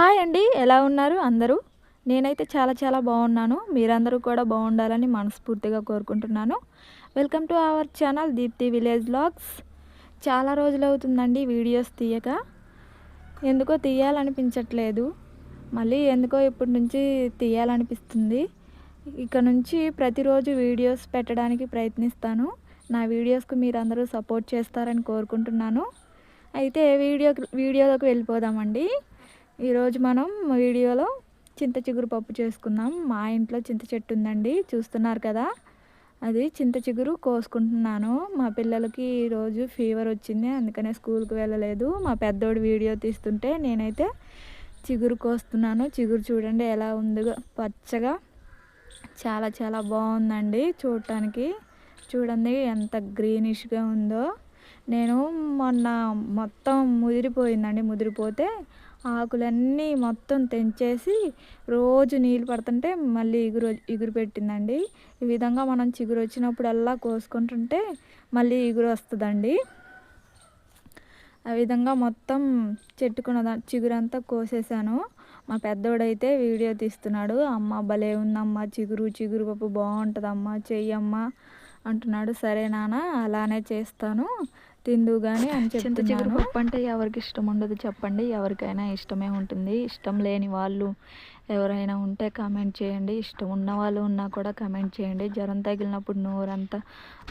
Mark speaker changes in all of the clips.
Speaker 1: Hi అండి ఎలా ఉన్నారు అందరూ? నేనైతే చాలా చాలా బాగున్నాను. మీరందరూ కూడా బాగుండాలని మనస్ఫూర్తిగా కోరుకుంటున్నాను. Welcome to our channel Deepthi village blogs చాలా రోజులు అవుతుందండి వీడియోస్ తీయక. ఎందుకో తీయాలనిపించట్లేదు. మళ్ళీ ఎందుకో ఇప్పటి నుంచి తీయాలనిపిస్తుంది. ఇక నుంచి ప్రతిరోజు వీడియోస్ పెట్టడానికి ప్రయత్నిస్తాను. నా వీడియోస్కు మీరందరూ సపోర్ట్ చేస్తారని కోరుకుంటున్నాను. అయితే వీడియో వీడియోలోకి వెళ్ళిపోదామండి. ఈరోజు మనం వీడియోలో చింత చిగురు పప్పు చేసుకుందాం. మా ఇంట్లో చింత చెట్టు ఉందండి చూస్తున్నారు కదా. అది చింత చిగురు కోసుకుంటున్నాను. మా పిల్లలకి ఈరోజు ఫీవర్ వచ్చింది అందుకనే స్కూల్కి వెళ్ళలేదు. మా పెద్దోడు వీడియో తీస్తుంటే నేనైతే చిగురు కోస్తున్నాను. చిగురు చూడండి ఎలా ఉందో. పచ్చగా చాలా చాలా బాగుందండి చూడటానికి. చూడండి ఎంత గ్రీనిష్గా ఉందో. నేను మొన్న మొత్తం ముదిరిపోయిందండి ముదిరిపోతే ఆకులన్నీ మొత్తం తెంచేసి రోజు నీళ్ళు పడుతుంటే మళ్ళీ ఇగురు ఇగురు పెట్టిందండి. ఈ విధంగా మనం చిగురు వచ్చినప్పుడల్లా కోసుకుంటుంటే మళ్ళీ ఇగురు వస్తుందండి. ఆ విధంగా మొత్తం చెట్టుకున్న చిగురంతా కోసేసాను. మా పెద్దోడైతే వీడియో తీస్తున్నాడు. అమ్మ భలే ఉందమ్మా చిగురు చిగురు పప్పు బాగుంటుందమ్మా చెయ్యమ్మా అంటున్నాడు. సరే నాన్న అలానే చేస్తాను. తిందు కానీ అని చింత చిగురు పప్పు అంటే ఎవరికి ఇష్టం ఉండదు చెప్పండి. ఎవరికైనా ఇష్టమే ఉంటుంది. ఇష్టం లేని వాళ్ళు ఎవరైనా ఉంటే కామెంట్ చేయండి. ఇష్టం ఉన్న వాళ్ళు ఉన్నా కూడా కామెంట్ చేయండి. జ్వరం తగిలినప్పుడు నోరంతా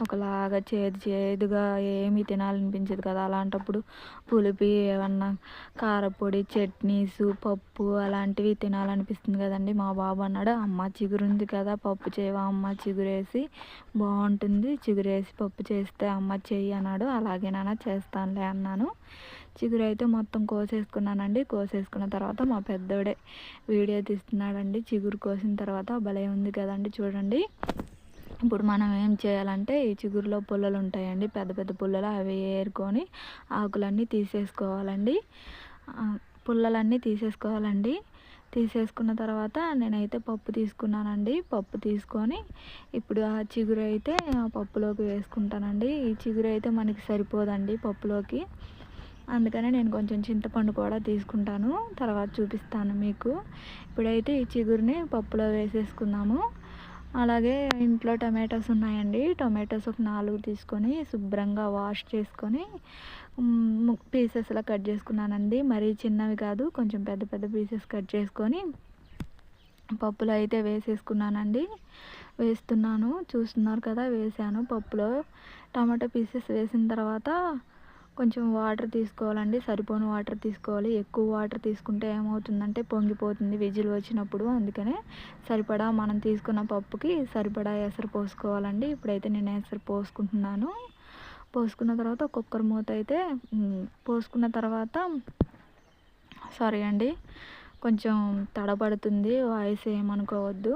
Speaker 1: ఒకలాగా చేదు చేదుగా ఏమీ తినాలనిపించదు కదా. అలాంటప్పుడు పులిపి ఏమన్నా కారపొడి చట్నీస్ పప్పు అలాంటివి తినాలనిపిస్తుంది కదండి. మా బాబు అన్నాడు అమ్మ చిగురుంది కదా పప్పు చేయవా? అమ్మ చిగురేసి బాగుంటుంది. చిగురేసి పప్పు చేస్తే అమ్మ చెయ్యి అన్నాడు. అలాగే నాన్న చేస్తానులే అన్నాను. చిగురు అయితే మొత్తం కోసేసుకున్నానండి. కోసేసుకున్న తర్వాత మా పెద్దోడే వీడియో తీస్తున్నాడండి. చిగురు కోసిన తర్వాత భలే ఉంది కదండి చూడండి. ఇప్పుడు మనం ఏం చేయాలంటే ఈ చిగురులో పుల్లలు ఉంటాయండి. పెద్ద పెద్ద పుల్లలు అవి ఏరుకొని ఆకులన్నీ తీసేసుకోవాలండి. పుల్లలన్నీ తీసేసుకోవాలండి. తీసేసుకున్న తర్వాత నేనైతే పప్పు తీసుకున్నానండి. పప్పు తీసుకొని ఇప్పుడు ఆ చిగురు అయితే ఆ పప్పులోకి వేసుకుంటానండి. ఈ చిగురు అయితే మనకి సరిపోదండి పప్పులోకి. అందుకనే నేను కొంచెం చింతపండు కూడా తీసుకుంటాను. తర్వాత చూపిస్తాను మీకు. ఇప్పుడైతే ఈ చిగురిని పప్పులో వేసేసుకుందాము. అలాగే ఇంట్లో టమాటాస్ ఉన్నాయండి. టొమాటోస్ ఒక నాలుగు తీసుకొని శుభ్రంగా వాష్ చేసుకొని పీసెస్లా కట్ చేసుకున్నానండి. మరీ చిన్నవి కాదు కొంచెం పెద్ద పెద్ద పీసెస్ కట్ చేసుకొని పప్పులో అయితే వేసేసుకున్నానండి. వేస్తున్నాను. చూస్తున్నారు కదా వేసాను పప్పులో. టమాటో పీసెస్ వేసిన తర్వాత కొంచెం వాటర్ తీసుకోవాలండి. సరిపోని వాటర్ తీసుకోవాలి. ఎక్కువ వాటర్ తీసుకుంటే ఏమవుతుందంటే పొంగిపోతుంది విజిల్ వచ్చినప్పుడు. అందుకనే సరిపడా మనం తీసుకున్న పప్పుకి సరిపడా ఎసరు పోసుకోవాలండి. ఇప్పుడైతే నేను ఎసరు పోసుకుంటున్నాను. పోసుకున్న తర్వాత కుక్కర్ మూత అయితే పోసుకున్న తర్వాత సారీ అండి కొంచెం తడబడుతుంది. వాయిస్ ఏమనుకోవద్దు.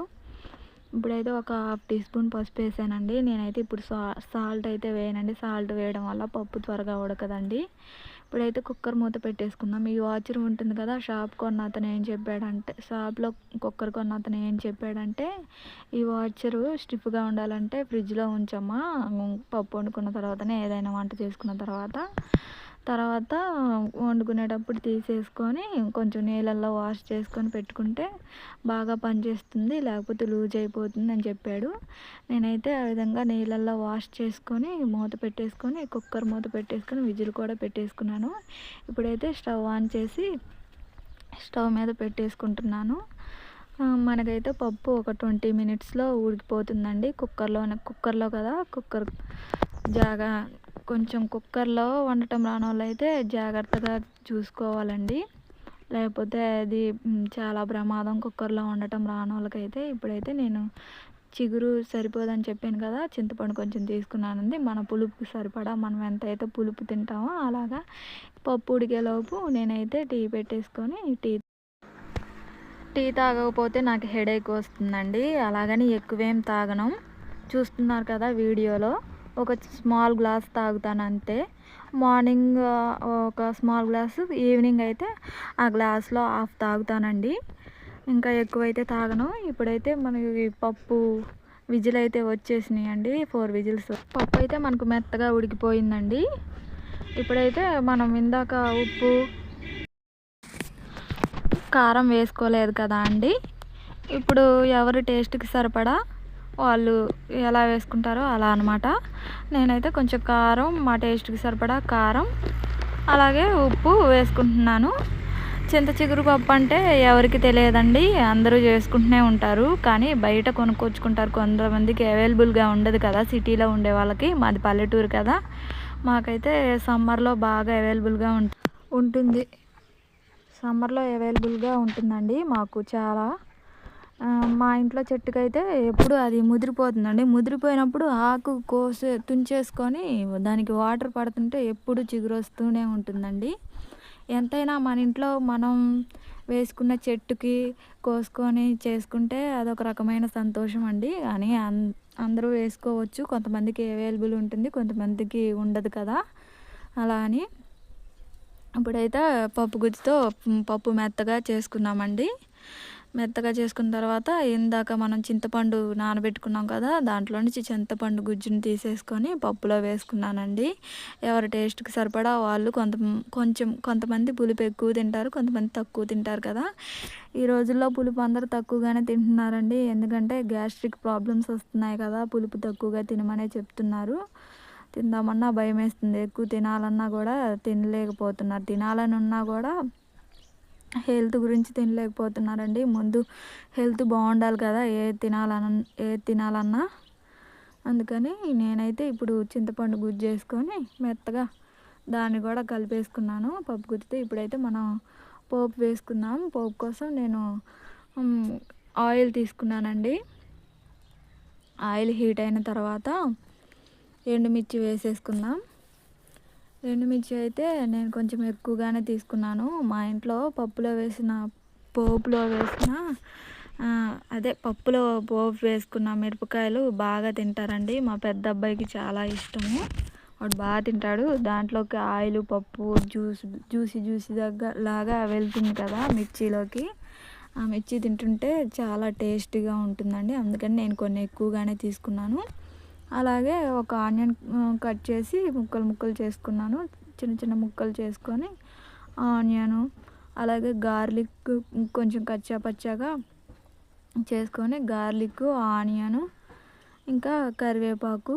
Speaker 1: ఇప్పుడైతే ఒక హాఫ్ టీ స్పూన్ పసుపు వేసానండి. నేనైతే ఇప్పుడు సా సాల్ట్ అయితే వేయనండి. సాల్ట్ వేయడం వల్ల పప్పు త్వరగా ఉడకదండి. ఇప్పుడైతే కుక్కర్ మూత పెట్టేసుకుందాం. ఈ వాచర్ ఉంటుంది కదా షాప్ కొన్న అతను ఏం చెప్పాడంటే షాప్లో కుక్కర్ కొన్న అతను ఏం చెప్పాడంటే ఈ వాచరు స్టిఫ్గా ఉండాలంటే ఫ్రిడ్జ్లో ఉంచమ్మా పప్పు వండుకున్న తర్వాతనే ఏదైనా వంట చేసుకున్న తర్వాత తర్వాత వండుకునేటప్పుడు తీసేసుకొని కొంచెం నీళ్ళల్లో వాష్ చేసుకొని పెట్టుకుంటే బాగా పనిచేస్తుంది లేకపోతే లూజ్ అయిపోతుంది అని చెప్పాడు. నేనైతే ఆ విధంగా నీళ్ళల్లో వాష్ చేసుకొని మూత పెట్టేసుకొని కుక్కర్ మూత పెట్టేసుకొని విజిల్ కూడా పెట్టేసుకున్నాను. ఇప్పుడైతే స్టవ్ ఆన్ చేసి స్టవ్ మీద పెట్టేసుకుంటున్నాను. మనకైతే పప్పు ఒక ట్వంటీ మినిట్స్లో ఉడికిపోతుందండి కుక్కర్లో కుక్కర్లో కదా కుక్కర్ జాగా కొంచెం కుక్కర్లో వండటం రాని అయితే జాగ్రత్తగా చూసుకోవాలండి. లేకపోతే అది చాలా ప్రమాదం కుక్కర్లో వండటం రాని వాళ్ళకైతే ఇప్పుడైతే నేను చిగురు సరిపోదని చెప్పాను కదా చింతపండు కొంచెం తీసుకున్నానండి. మన పులుపుకి సరిపడా మనం ఎంతైతే పులుపు తింటామో అలాగా పప్పు ఉడికేలోపు నేనైతే టీ పెట్టేసుకొని టీ టీ తాగకపోతే నాకు హెడేక్ వస్తుందండి. అలాగని ఎక్కువేం తాగను. చూస్తున్నారు కదా వీడియోలో. ఒక స్మాల్ గ్లాస్ తాగుతాను అంతే మార్నింగ్ ఒక స్మాల్ గ్లాసు ఈవినింగ్ అయితే ఆ గ్లాస్లో హాఫ్ తాగుతానండి. ఇంకా ఎక్కువైతే తాగను. ఇప్పుడైతే మనకి పప్పు విజిల్ అయితే వచ్చేసినాయి అండి ఫోర్ విజిల్స్. పప్పు అయితే మనకు మెత్తగా ఉడికిపోయిందండి. ఇప్పుడైతే మనం ఇందాక ఉప్పు కారం వేసుకోలేదు కదా అండి. ఇప్పుడు ఎవరి టేస్ట్కి సరిపడా వాళ్ళు ఎలా వేసుకుంటారో అలా అనమాట నేనైతే కొంచెం కారం మా టేస్ట్కి సరిపడా కారం అలాగే ఉప్పు వేసుకుంటున్నాను. చింత చిగురు పప్పు అంటే ఎవరికి తెలియదండి అందరూ చేసుకుంటూనే ఉంటారు. కానీ బయట కొనుక్కొచ్చుకుంటారు కొంతమందికి అవైలబుల్గా ఉండదు కదా సిటీలో ఉండే వాళ్ళకి మాది పల్లెటూరు కదా. మాకైతే సమ్మర్లో బాగా అవైలబుల్గా ఉంటుంది. సమ్మర్లో అవైలబుల్గా ఉంటుందండి మాకు చాలా. మా ఇంట్లో చెట్టుకైతే ఎప్పుడు అది ముదిరిపోతుందండి. ముదిరిపోయినప్పుడు ఆకు కోసే తుంచేసుకొని దానికి వాటర్ పడుతుంటే ఎప్పుడు చిగురు వస్తూనే ఉంటుందండి. ఎంతైనా మన ఇంట్లో మనం వేసుకున్న చెట్టుకి కోసుకొని చేసుకుంటే అదొక రకమైన సంతోషం అండి కానీ అందరూ వేసుకోవచ్చు. కొంతమందికి అవైలబుల్ ఉంటుంది కొంతమందికి ఉండదు కదా. అలా అని ఇప్పుడైతే పప్పు గుజ్జుతో పప్పు మెత్తగా చేసుకున్నామండి. మెత్తగా చేసుకున్న తర్వాత ఇందాక మనం చింతపండు నానబెట్టుకున్నాం కదా దాంట్లో నుంచి చింతపండు గుజ్జుని తీసేసుకొని పప్పులో వేసుకున్నానండి. ఎవరి టేస్ట్కి సరిపడా వాళ్ళు కొంత కొంచెం కొంతమంది పులుపు ఎక్కువ తింటారు కొంతమంది తక్కువ తింటారు కదా. ఈ రోజుల్లో పులుపు అందరూ తక్కువగానే తింటున్నారండి. ఎందుకంటే గ్యాస్ట్రిక్ ప్రాబ్లమ్స్ వస్తున్నాయి కదా పులుపు తక్కువగా తినమనే చెప్తున్నారు. తిందామన్నా భయం వేస్తుంది ఎక్కువ తినాలన్నా కూడా తినలేకపోతున్నారు. తినాలని ఉన్నా కూడా హెల్త్ గురించి తినలేకపోతున్నారండి. ముందు హెల్త్ బాగుండాలి కదా ఏ తినాలన్న ఏ తినాలన్నా. అందుకని నేనైతే ఇప్పుడు చింతపండు గుజ్జు చేసుకొని మెత్తగా దాన్ని కూడా కలిపేసుకున్నాను. పప్పు గుజ్జుతో ఇప్పుడైతే మనం పోపు వేసుకుందాం. పోపు కోసం నేను ఆయిల్ తీసుకున్నానండి. ఆయిల్ హీట్ అయిన తర్వాత ఎండుమిర్చి వేసేసుకుందాం. ఎండుమిర్చి అయితే నేను కొంచెం ఎక్కువగానే తీసుకున్నాను. మా ఇంట్లో పప్పులో వేసిన పోపులో వేసిన అదే పప్పులో పోపు వేసుకున్న మిరపకాయలు బాగా తింటారండి. మా పెద్ద అబ్బాయికి చాలా ఇష్టము. వాడు బాగా తింటాడు. దాంట్లోకి ఆయిల్ పప్పు జ్యూస్ జ్యూసి జ్యూసి దగ్గర లాగా వెళ్తుంది కదా మిర్చిలోకి. ఆ మిర్చి తింటుంటే చాలా టేస్టీగా ఉంటుందండి. అందుకని నేను కొన్ని ఎక్కువగానే తీసుకున్నాను. అలాగే ఒక ఆనియన్ కట్ చేసి ముక్కలు ముక్కలు చేసుకున్నాను. చిన్న చిన్న ముక్కలు చేసుకొని ఆనియను అలాగే గార్లిక్ కొంచెం కచ్చా పచ్చాగా చేసుకొని గార్లిక్ ఆనియను ఇంకా కరివేపాకు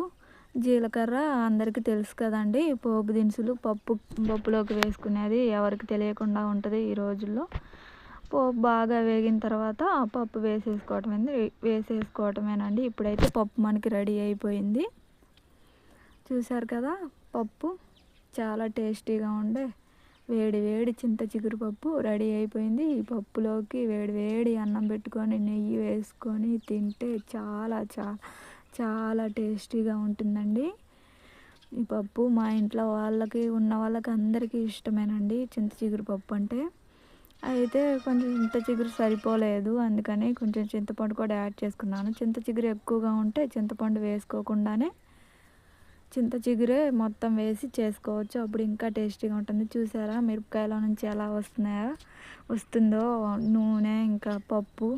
Speaker 1: జీలకర్ర అందరికీ తెలుసు కదండి. పోపు దినుసులు పప్పు పప్పులోకి వేసుకునేది ఎవరికి తెలియకుండా ఉంటుంది ఈ రోజుల్లో. పోపు బాగా వేగిన తర్వాత పప్పు వేసేసుకోవటం వేసేసుకోవటమేనండి. ఇప్పుడైతే పప్పు మనకి రెడీ అయిపోయింది. చూసారు కదా? పప్పు చాలా టేస్టీగా ఉండే. వేడి వేడి చింత చిగురు పప్పు రెడీ అయిపోయింది. ఈ పప్పులోకి వేడి వేడి అన్నం పెట్టుకొని నెయ్యి వేసుకొని తింటే చాలా చాలా చాలా టేస్టీగా ఉంటుందండి. ఈ పప్పు మా ఇంట్లో వాళ్ళకి ఉన్న వాళ్ళకి అందరికీ ఇష్టమేనండి. చింత చిగురు పప్పు అంటే. అయితే కొంచెం చింత చిగురు సరిపోలేదు. అందుకని కొంచెం చింతపండు కూడా యాడ్ చేసుకున్నాను. చింత చిగురు ఎక్కువగా ఉంటే చింతపండు వేసుకోకుండానే చింత చిగురే మొత్తం వేసి చేసుకోవచ్చు. అప్పుడు ఇంకా టేస్టీగా ఉంటుంది. చూసారా? మిరపకాయల నుంచి ఎలా వస్తున్నాయా? వస్తుందో నూనె ఇంకా పప్పు.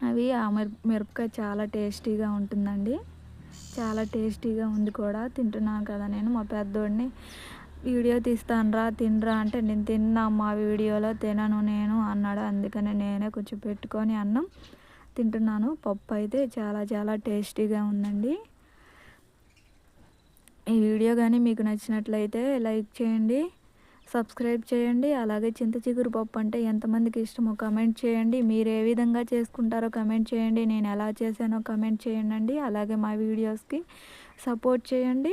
Speaker 1: అవి ఆ మిరపకాయ చాలా టేస్టీగా ఉంటుందండి. చాలా టేస్టీగా ఉంది కూడా. తింటున్నాను కదా నేను. మా పెద్దోడిని వీడియో తీస్తానురా తినరా అంటే నేను తిన్నా మా వీడియోలో తినను నేను అన్నాడు. అందుకనే నేనే కొంచెం పెట్టుకొని అన్నం తింటున్నాను. పప్పు అయితే చాలా చాలా టేస్టీగా ఉందండి. ఈ వీడియో కానీ మీకు నచ్చినట్లయితే లైక్ చేయండి సబ్స్క్రైబ్ చేయండి. అలాగే చింత చిగురు పప్పు అంటే ఎంతమందికి ఇష్టమో కమెంట్ చేయండి. మీరు ఏ విధంగా చేసుకుంటారో కమెంట్ చేయండి. నేను ఎలా చేశానో కమెంట్ చేయండి. అలాగే మా వీడియోస్కి సపోర్ట్ చేయండి.